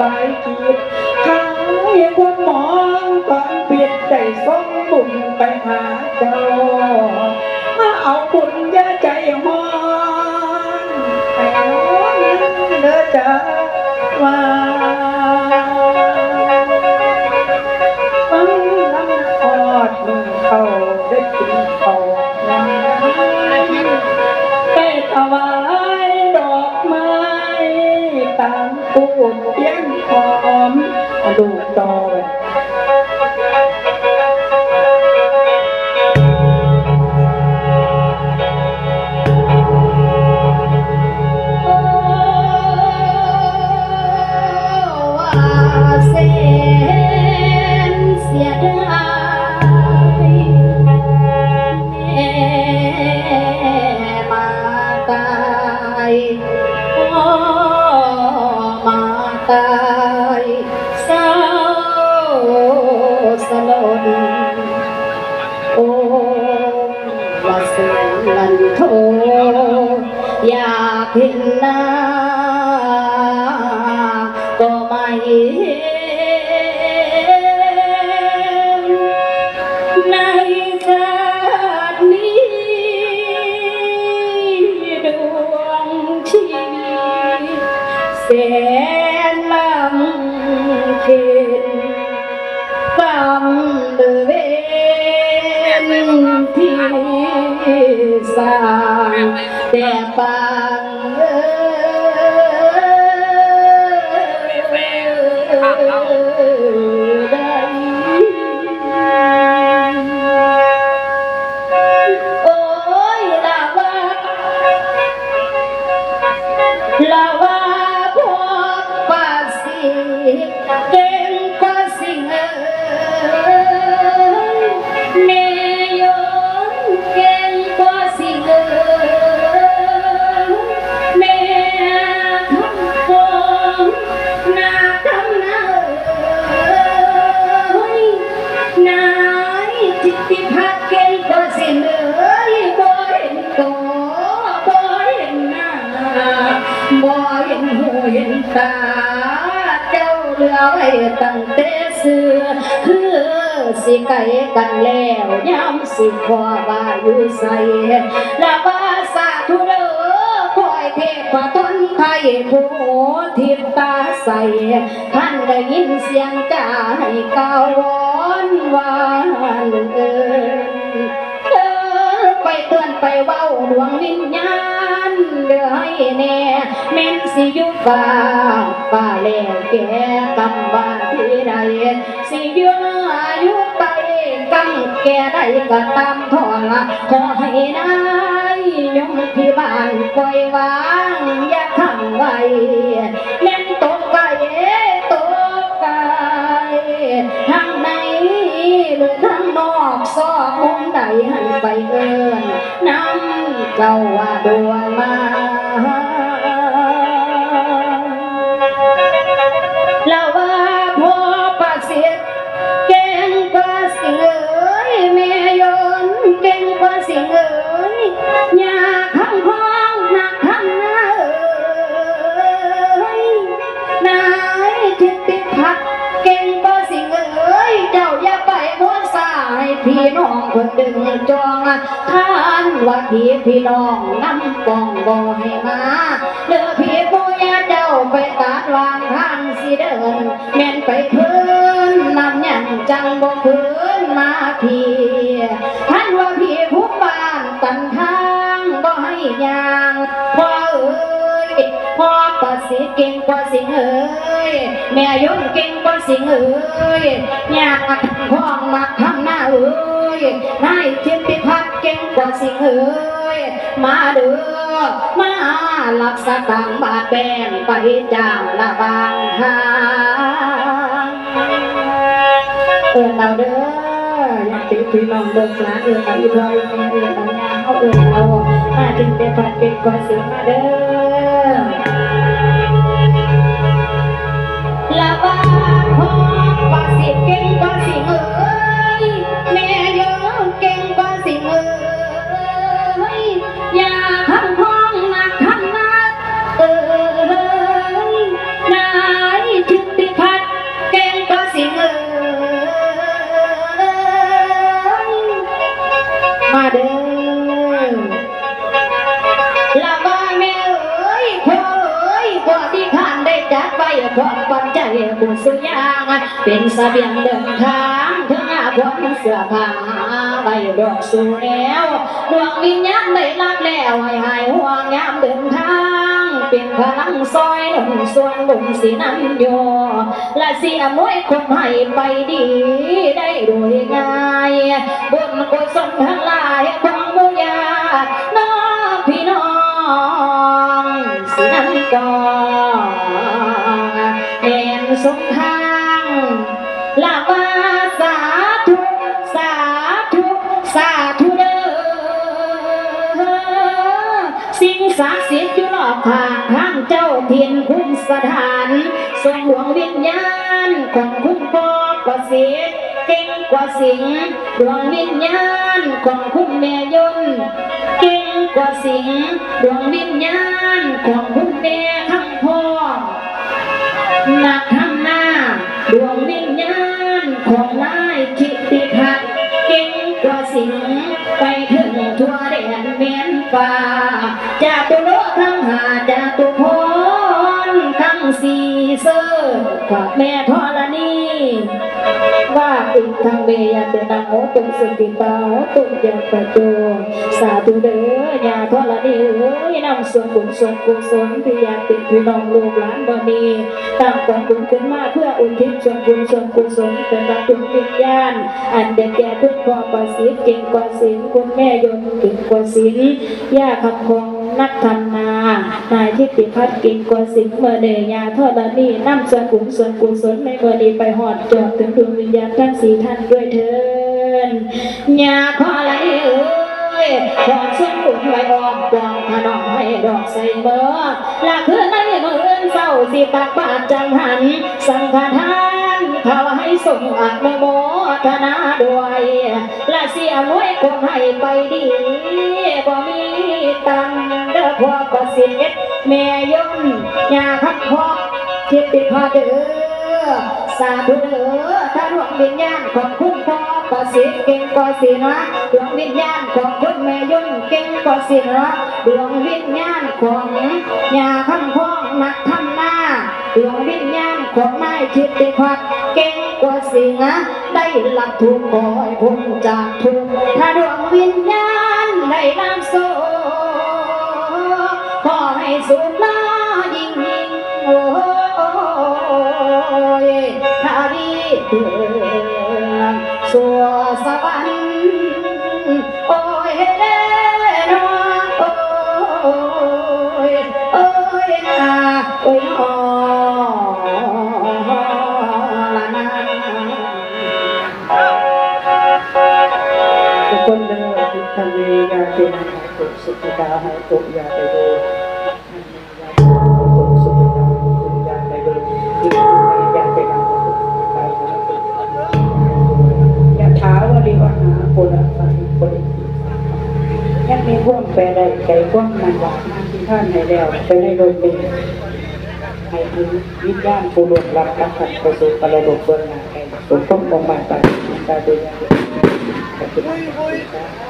บายจิตข้ายความมองความเปลี่ยนใจส่งบุญไปหาเจ้ามาเอาบุญยาใจหอนให้น้องเด้อจ้าว่า สียงลันโทอยากเห็นหน้า แต่ปางเอยโอ้ยลาวาลาว เลือไว้ตั้งแต่เสือคือสิไก่กันแล้วย้ำสิขอว่าอยู่ใส่ละว่าสาธุเด้อคอยเทพทนไทยผู้ทิพตาใสท่านได้ยินเสียงกาให้กาวอนวานเอินเดินไปเตือนไปเว้าดวงวิญญาณเดือให้ แน่แม่นสิยู่ฟ้าฟ้าแล้วแกกำว่าที่ใดสิยู่อายุไปกำแก่ใดก็ตามทอละขอให้นายยมที่บ้านปล่อยวางอย่าขังไว้แม่นตกไก่ตกไก่ทางในหรือทางนอกซอกมุมใดให้ไปเอินน้ำเจ้าว่าดวงมา ล้วว่าพ่อประสิทธิ์เก่งกว่าสิ่งเอ๋ยแม่ยนเก่งกว่าสิ่งเอ๋ยยากทำห้องหนักทำหน้าเอ๋ยนายจิตติพักเก่งกว่าสิ่งเอ๋ยเจ้าอย่าไปม้วนสายพี่น้องคนดึงจองท่านว่าพี่พี่น้องน้ำกองบ่ให้ พ่อสิเก่งกว่าสิงเอ้ยแม่ยนเก่งกว่าสิงเอ้ยอยากพ้องมาทำหน้าเอ้ยนายจิตติพัฒน์เก่งกว่าสิงเอ้ยมาเด้อมาหลักสตางบาทแบงไปจางละบางหาเอินเราเด้ออยากติดพี่น้องเบิ่งหลาเอินเอาอีพอยแม่เอินเอายางเอาเอินเอามาจิตติพัฒน์เก่งกว่าสิงมาเด้อ ว่าพ่อว่าสิเก่งกว่าสิเอ้ ยบุญสุยางเป็นเสบียงเดินทางถึงอาภรณ์เสื้อผ้าใบดอกสู่แล้วดวงวิญญาณได้รับแล้วให้หายห่วงยามเดินทางเป็นพลังซอยหนุนส่วนบุญสีนันโยและเสียมวยคนให้ไปดีได้โดยง่ายบุญกุศลทั้งหลายของมุญาน้องพี่น้องสินันกอง เป็นสงทางลาว่าสาธุสาธุสาธุเด้อสิ่งศักดิ์สิทธิ์อยู่รอบข้างทางเจ้าเทียนคุณสถานส่งดวงวิญญาณของคุณพ่อกว่าเสียเก่งกว่าสิงดวงวิญญาณของคุณแม่ยนเก่งกว่าสิงดวงวิญญาณของคุณแม่ กับแม่ธรณีว่าติทางเบียเป็นนางโอตุสุติเปาตุยาประโจสาธุเด้อยาธรณีเอ้ยนำส่วนบุญส่วนกุศลที่อยาติดพี่น้องลูกหลานบ่มีตั้งกองบุญขึ้นมาเพื่ออุทิศส่วนบุญส่วนกุศลเป็นรับดวงวิญญาณอันเด็กแก่คุณพ่อประสิทธิ์เก่งกว่าศิลคุณแม่ยนต์เก่งกว่าศิลย่าคำคง นักธรรมนานายทิติพัฒน์ก่งกว่าศิลป์เมื่อเดยาทอดนีนำส่วนบุญส่วนกุศลในเมื่อนี้ไปหอดจอดถึงดวงวิญญาณทั้งสี่ท่านด้วยเถินยาขออะไรเอ้ยขอส่วนบุญไว้ออมกองพนองให้ดอกใส่เบอร์ละคือในมือเอื้นเศร้าสิตักบาทจังหัน สังฆทาน ขาให้ส่งอัตโมทนาด้วยและเสียมวยคงให้ไปดีบ่มีตังเด้อพ่อประสิทธิ์แม่ยนต์ยาพักพ่อคิดติพาเด้อสาธุเด้อถ้าดวงวิญญาณของคุณพ่อประสิทธิ์เก่งกว่าสินะดวงวิญญาณของคุณแม่ยนเก่งกว่าสินะดวงวิญญาณของยาพักพ่อนักทำหน้าดวงวิญญาณของนายจิตติพัฒน์ เก่งกว่าสิงห์ได้หลักทุกข์คอยพ้นจากทุกข์ถ้าดวงวิญญาณได้นำโซขอให้สุข วียาหายตุสุขิตาหายตุยาไปโดยาตุสุขิตาตุยาไปโดยที่ยาเป็นนามสุขิตาหายตุยาถาวริวหาปุระปะริปุริยังมีพวงแปรใดไก่พ่วงนางหวานนางที่ท่านให้แล้วไปในโดยเป็นให้ถึงวิญญาณผู้ลวงรับรักขัดประสบประดกเบื้องหน้าแห่งสมพงษ์องค์บาทปาฏิตาตุยาขอบคุณครับ